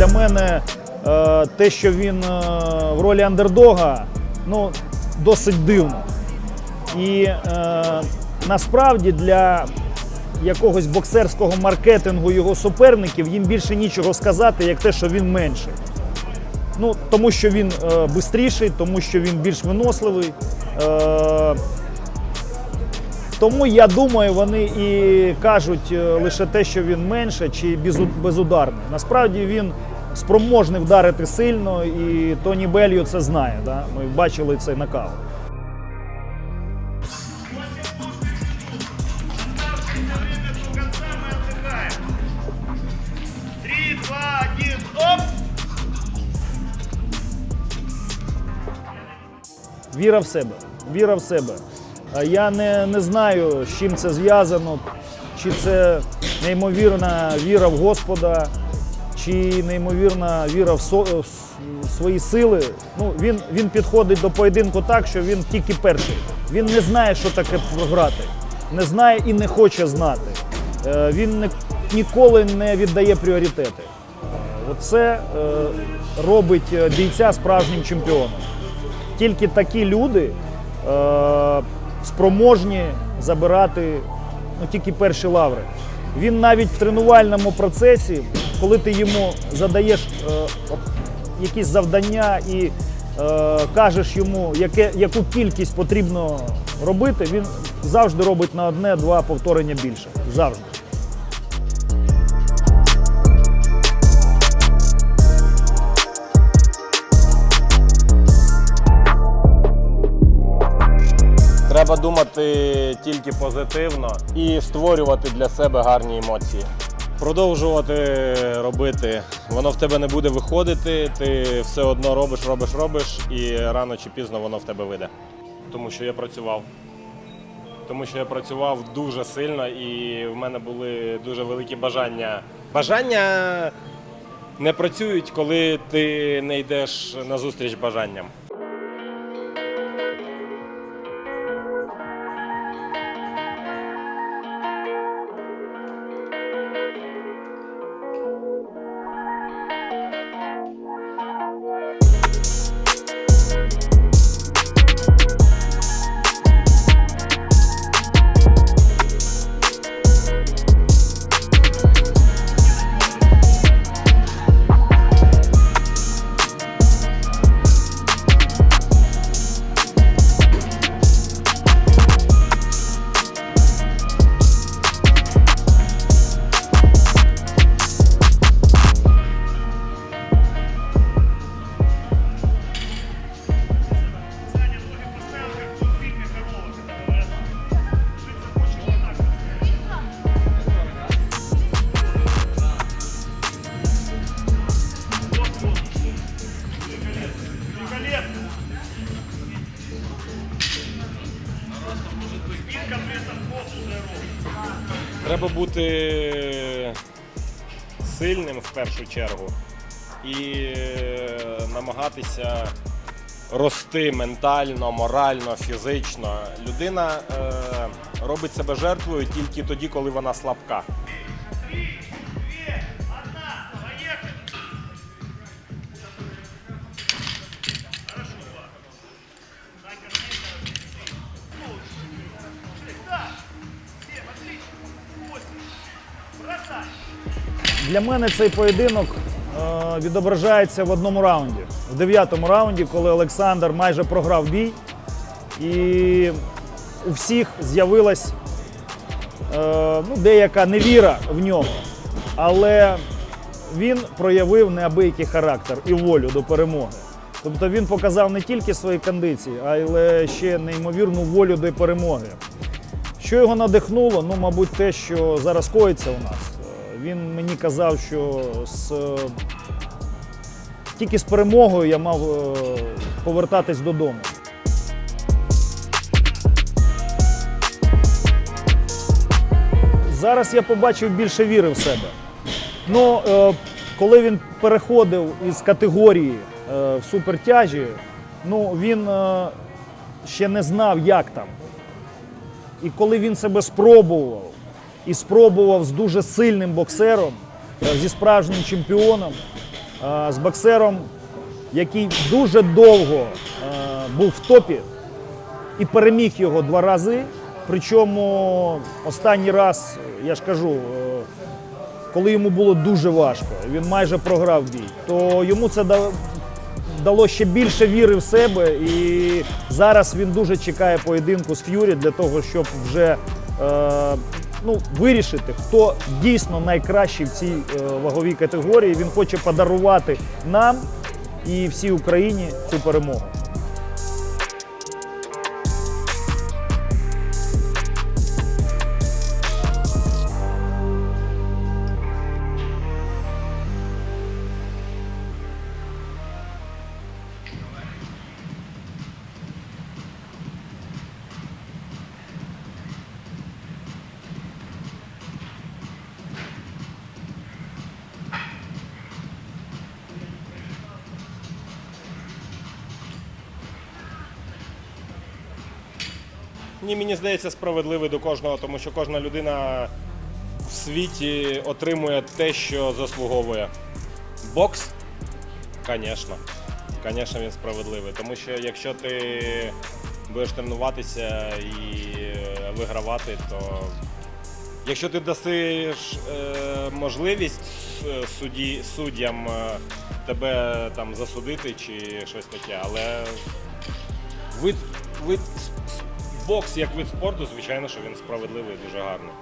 для мене е, те, що він е, в ролі андердога, ну, досить дивно. І е, насправді для якогось боксерського маркетингу його суперників їм більше нічого сказати, як те, що він менший. Ну, тому що він бистріший, тому що він більш виносливий. Е, тому я думаю, вони і кажуть лише те, що він менше чи безударний. Насправді він спроможний вдарити сильно, і Тоні Белью це знає. Да? Ми бачили цей нокаут. Віра в себе. Віра в себе. Я не, не знаю, з чим це зв'язано, чи це неймовірна віра в Господа, чи неймовірна віра в, со, в свої сили. Ну, він, він підходить до поєдинку так, що він тільки перший. Він не знає, що таке програти. Не знає і не хоче знати. Е, Він не, ніколи не віддає пріоритети. Е, Оце е, робить бійця справжнім чемпіоном. Тільки такі люди спроможні забирати ну, тільки перші лаври. Він навіть в тренувальному процесі, коли ти йому задаєш е, якісь завдання і е, кажеш йому, яке, яку кількість потрібно робити, він завжди робить на одне-два повторення більше. Завжди. Треба думати тільки позитивно і створювати для себе гарні емоції. Продовжувати робити. Воно в тебе не буде виходити, ти все одно робиш, робиш, робиш, і рано чи пізно воно в тебе вийде. Тому що я працював. Тому що я працював дуже сильно і в мене були дуже великі бажання. Бажання не працюють, коли ти не йдеш назустріч бажанням. Треба бути сильним в першу чергу і е, намагатися рости ментально, морально, фізично. Людина е, робить себе жертвою тільки тоді, коли вона слабка. Для мене цей поєдинок е, відображається в одному раунді. В дев'ятому раунді, коли Олександр майже програв бій, і у всіх з'явилась е, ну, деяка невіра в нього. Але він проявив неабиякий характер і волю до перемоги. Тобто він показав не тільки свої кондиції, але ще неймовірну волю до перемоги. Що його надихнуло? Ну, мабуть, те, що зараз коїться у нас. Він мені казав, що з, тільки з перемогою я мав е, повертатись додому. Зараз я побачив більше віри в себе. Ну, е, коли він переходив із категорії е, в супертяжі, ну, він ще не знав, як там. І коли він себе спробував, і спробував з дуже сильним боксером, е, зі справжнім чемпіоном, е, з боксером, який дуже довго е, був в топі і переміг його два рази. Причому останній раз, я ж кажу, коли йому було дуже важко, він майже програв бій, то йому це дало ще більше віри в себе. І зараз він дуже чекає поєдинку з Ф'юрі для того, щоб вже е, ну, вирішити, хто дійсно найкращий в цій е, ваговій категорії. Він хоче подарувати нам і всій Україні цю перемогу. Ні, мені здається, справедливий до кожного, тому що кожна людина в світі отримує те, що заслуговує. Бокс, звісно. Звісно, він справедливий. Тому що якщо ти будеш тренуватися і вигравати, то якщо ти дасиш е, можливість е, судді, суддям е, тебе там засудити чи щось таке, але вид, вид бокс як вид спорту, звичайно, що він справедливий дуже гарний.